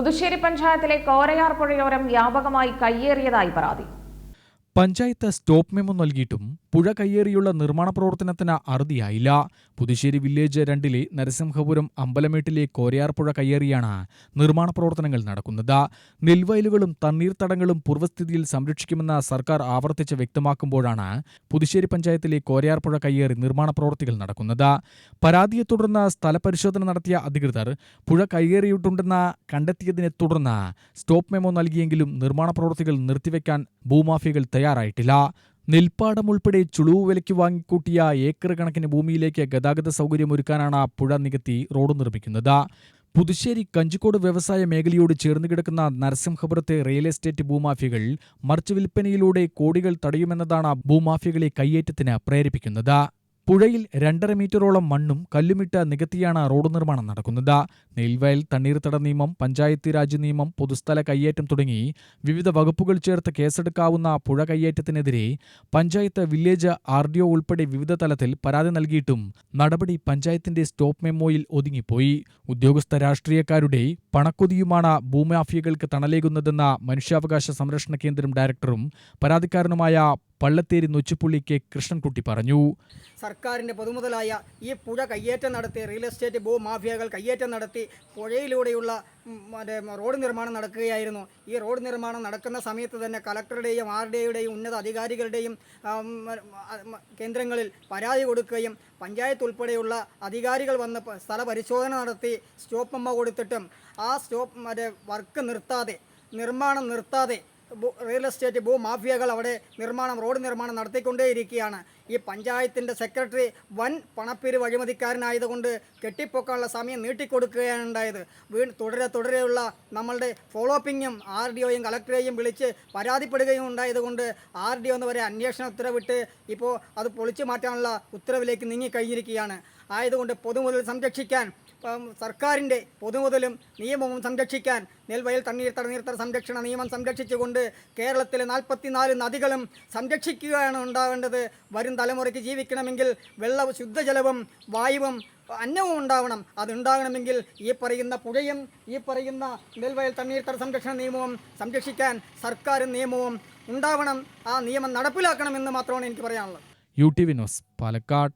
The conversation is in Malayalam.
പുതുശ്ശേരി പഞ്ചായത്തിലെ കോരയാർ പുഴയോരം വ്യാപകമായി കയ്യേറിയതായി പരാതി. പഞ്ചായത്ത് സ്റ്റോപ്പ് മെമ്മോ നൽകിയിട്ടും പുഴ കയ്യേറിയുള്ള നിർമ്മാണ പ്രവർത്തനത്തിന് അറുതിയായില്ല. പുതുശ്ശേരി വില്ലേജ് രണ്ടിലെ നരസിംഹപുരം അമ്പലമേട്ടിലെ കോരയാർപ്പുഴ പുഴ കയ്യേറിയാണ് നിർമ്മാണ പ്രവർത്തനങ്ങൾ നടക്കുന്നത്. നെൽവയലുകളും തണ്ണീർത്തടങ്ങളും പൂർവസ്ഥിതിയിൽ സംരക്ഷിക്കുമെന്ന സർക്കാർ ആവർത്തിച്ച് വ്യക്തമാക്കുമ്പോഴാണ് പുതുശ്ശേരി പഞ്ചായത്തിലെ കോരയാർപ്പുഴ പുഴ കയ്യേറി നിർമ്മാണ പ്രവൃത്തികൾ നടക്കുന്നത്. പരാതിയെ തുടർന്ന് സ്ഥലപരിശോധന നടത്തിയ അധികൃതർ പുഴ കയ്യേറിയിട്ടുണ്ടെന്ന് കണ്ടെത്തിയതിനെ തുടർന്ന് സ്റ്റോപ്പ് മെമോ നൽകിയെങ്കിലും നിർമ്മാണ പ്രവൃത്തികൾ നിർത്തിവെക്കാൻ ഭൂമാഫിയകൾ തയ്യാറായിട്ടില്ല. നെൽപ്പാടം ഉൾപ്പെടെ ചുളുവ് വിലയ്ക്ക് വാങ്ങിക്കൂട്ടിയ ഏക്കർ കണക്കിന് ഭൂമിയിലേക്ക് ഗതാഗത സൗകര്യമൊരുക്കാനാണ് പുഴ നികത്തി റോഡ് നിർമ്മിക്കുന്നത്. പുതുശ്ശേരി കഞ്ചിക്കോട് വ്യവസായ മേഖലയോട് ചേർന്ന് കിടക്കുന്ന നരസിംഹപുരത്തെ റിയൽ എസ്റ്റേറ്റ് ഭൂമാഫിയകൾ മറിച്ച് വിൽപ്പനയിലൂടെ കോടികൾ തടയുമെന്നതാണ് ഭൂമാഫിയകളെ കയ്യേറ്റത്തിന് പ്രേരിപ്പിക്കുന്നത്. പുഴയിൽ രണ്ടര മീറ്ററോളം മണ്ണും കല്ലുമിട്ട് നികത്തിയാണ് റോഡ് നിർമ്മാണം നടക്കുന്നത്. നെൽവയൽ തണ്ണീർത്തട നിയമം പഞ്ചായത്ത് രാജ് നിയമം പൊതുസ്ഥല കയ്യേറ്റം തുടങ്ങി വിവിധ വകുപ്പുകൾ ചേർത്ത് കേസെടുക്കാവുന്ന പുഴ കയ്യേറ്റത്തിനെതിരെ പഞ്ചായത്ത് വില്ലേജ് ആർ ഡി ഉൾപ്പെടെ വിവിധ തലത്തിൽ പരാതി നൽകിയിട്ടും നടപടി പഞ്ചായത്തിന്റെ സ്റ്റോപ്പ് മെമ്മോയിൽ ഒതുങ്ങിപ്പോയി. ഉദ്യോഗസ്ഥ രാഷ്ട്രീയക്കാരുടെ പണക്കൊതിയുമാണ് ഭൂമാഫിയകൾക്ക് തണലേകുന്നതെന്ന മനുഷ്യാവകാശ സംരക്ഷണ കേന്ദ്രം ഡയറക്ടറും പരാതിക്കാരനുമായ പള്ളത്തേരി നൊച്ചുപുള്ളി കെ കൃഷ്ണൻകുട്ടി പറഞ്ഞു. സർക്കാരിന്റെ പൊതുമുതലായ ഈ പുഴ കയ്യേറ്റം നടത്തി റിയൽ എസ്റ്റേറ്റ് ഭൂമാഫിയകൾ കയ്യേറ്റം നടത്തി പുഴയിലൂടെയുള്ള റോഡ് നിർമ്മാണം നടക്കുകയായിരുന്നു. ഈ റോഡ് നിർമ്മാണം നടക്കുന്ന സമയത്ത് തന്നെ കലക്ടറുടെയും ആർ ഡി ഉന്നത അധികാരികളുടെയും കേന്ദ്രങ്ങളിൽ പരാതി കൊടുക്കുകയും പഞ്ചായത്ത് ഉൾപ്പെടെയുള്ള അധികാരികൾ വന്ന് സ്ഥല പരിശോധന നടത്തി സ്റ്റോപ്പ് മെമ്മ കൊടുത്തിട്ടും ആ സ്റ്റോപ്പ് മറ്റേ വർക്ക് നിർത്താതെ നിർമ്മാണം നിർത്താതെ ഭൂ- റിയൽ എസ്റ്റേറ്റ് ഭൂമാഫിയകൾ അവിടെ നിർമ്മാണം റോഡ് നിർമ്മാണം നടത്തിക്കൊണ്ടേയിരിക്കുകയാണ്. ഈ പഞ്ചായത്തിന്റെ സെക്രട്ടറി വൻ പണപ്പിരി വഴിമതിക്കാരനായതുകൊണ്ട് കെട്ടിപ്പൊക്കാനുള്ള സമയം നീട്ടിക്കൊടുക്കുകയാണ് ഉണ്ടായത്. വീ തുടരെ തുടരെയുള്ള നമ്മളുടെ ഫോളോ അപ്പിങ്ങും ആർ ഡി ഒയും കളക്ടറേയും വിളിച്ച് പരാതിപ്പെടുകയും ഉണ്ടായതുകൊണ്ട് ആർ ഡി ഒ എന്ന് വരെ അന്വേഷണ ഉത്തരവിട്ട് ഇപ്പോൾ അത് പൊളിച്ചു മാറ്റാനുള്ള ഉത്തരവിലേക്ക് നീങ്ങിക്കഴിഞ്ഞിരിക്കുകയാണ്. ആയതുകൊണ്ട് പൊതുമുതൽ സംരക്ഷിക്കാൻ സർക്കാരിന്റെ പൊതുമുതലും നിയമവും സംരക്ഷിക്കാൻ നെൽവയൽ തണ്ണീർത്തട നീർത്തട സംരക്ഷണ നിയമം സംരക്ഷിച്ചുകൊണ്ട് കേരളത്തിലെ നാൽപ്പത്തിനാല് നദികളും സംരക്ഷിക്കുകയാണ് ഉണ്ടാവേണ്ടത്. വരും തലമുറയ്ക്ക് ജീവിക്കണമെങ്കിൽ വെള്ളവും ശുദ്ധജലവും വായുവും അന്നവും ഉണ്ടാവണം. അതുണ്ടാകണമെങ്കിൽ ഈ പറയുന്ന പുഴയും ഈ പറയുന്ന നെൽവയൽ തണ്ണീർത്തട സംരക്ഷണ നിയമവും സംരക്ഷിക്കാൻ സർക്കാർ നിയമവും ഉണ്ടാവണം. ആ നിയമം നടപ്പിലാക്കണം എന്ന് മാത്രമാണ് എനിക്ക് പറയാനുള്ളത്. U T Vinos Palakkad.